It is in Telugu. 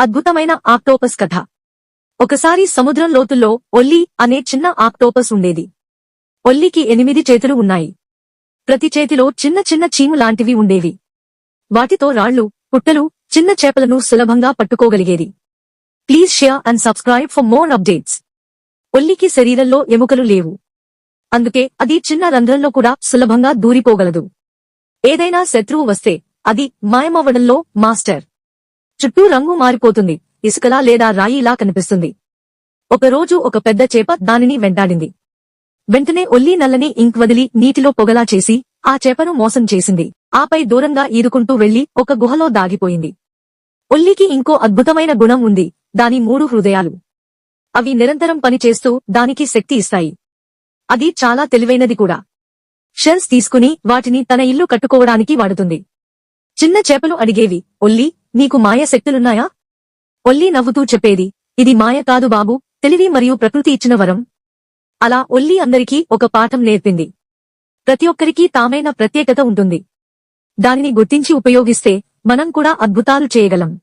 అద్భుతమైన ఆక్టోపస్ కథ. ఒకసారి సముద్రం లోతుల్లో ఒల్లి అనే చిన్న ఆక్టోపస్ ఉండేది. ఒల్లికి ఎనిమిది చేతులు ఉన్నాయి. ప్రతి చేతిలో చిన్న చిన్న చీము లాంటివి ఉండేవి. వాటితో రాళ్ళు పుట్టలు చిన్న చేపలను సులభంగా పట్టుకోగలిగేది. Please share and subscribe for more updates. ఒల్లికి శరీరంలో ఎముకలు లేవు. అందుకే అది చిన్న రంధ్రంలో కూడా సులభంగా దూరిపోగలదు. ఏదైనా శత్రువు వస్తే అది మాయమవ్వడంలో మాస్టర్. చుట్టూ రంగు మారిపోతుంది. ఇసుకలా లేదా రాయిలా కనిపిస్తుంది. ఒకరోజు ఒక పెద్ద చేప దానిని వెంటాడింది. వెంటనే ఒల్లి నల్లని ఇంక్ వదిలి నీటిలో పొగలా చేసి ఆ చేపను మోసం చేసింది. ఆపై దూరంగా ఈదుకుంటూ వెళ్ళి ఒక గుహలో దాగిపోయింది. ఒల్లికి ఇంకో అద్భుతమైన గుణం ఉంది. దాని మూడు హృదయాలు. అవి నిరంతరం పనిచేస్తూ దానికి శక్తి ఇస్తాయి. అది చాలా తెలివైనది కూడా. షెల్స్ తీసుకుని వాటిని తన ఇల్లు కట్టుకోవడానికి వాడుతుంది. చిన్న చేపలు అడిగేవి ఒల్లి నీకు మాయ శక్తులున్నాయా ఒల్లి నవ్వుతూ చెప్పేది. ఇది మాయ కాదు బాబు తెలివి మరియు ప్రకృతి ఇచ్చిన వరం. అలా ఒల్లి అందరికీ ఒక పాఠం నేర్పింది. ప్రతి ఒక్కరికీ తామైన ప్రత్యేకత ఉంటుంది. దానిని గుర్తించి ఉపయోగిస్తే మనం కూడా అద్భుతాలు చేయగలం.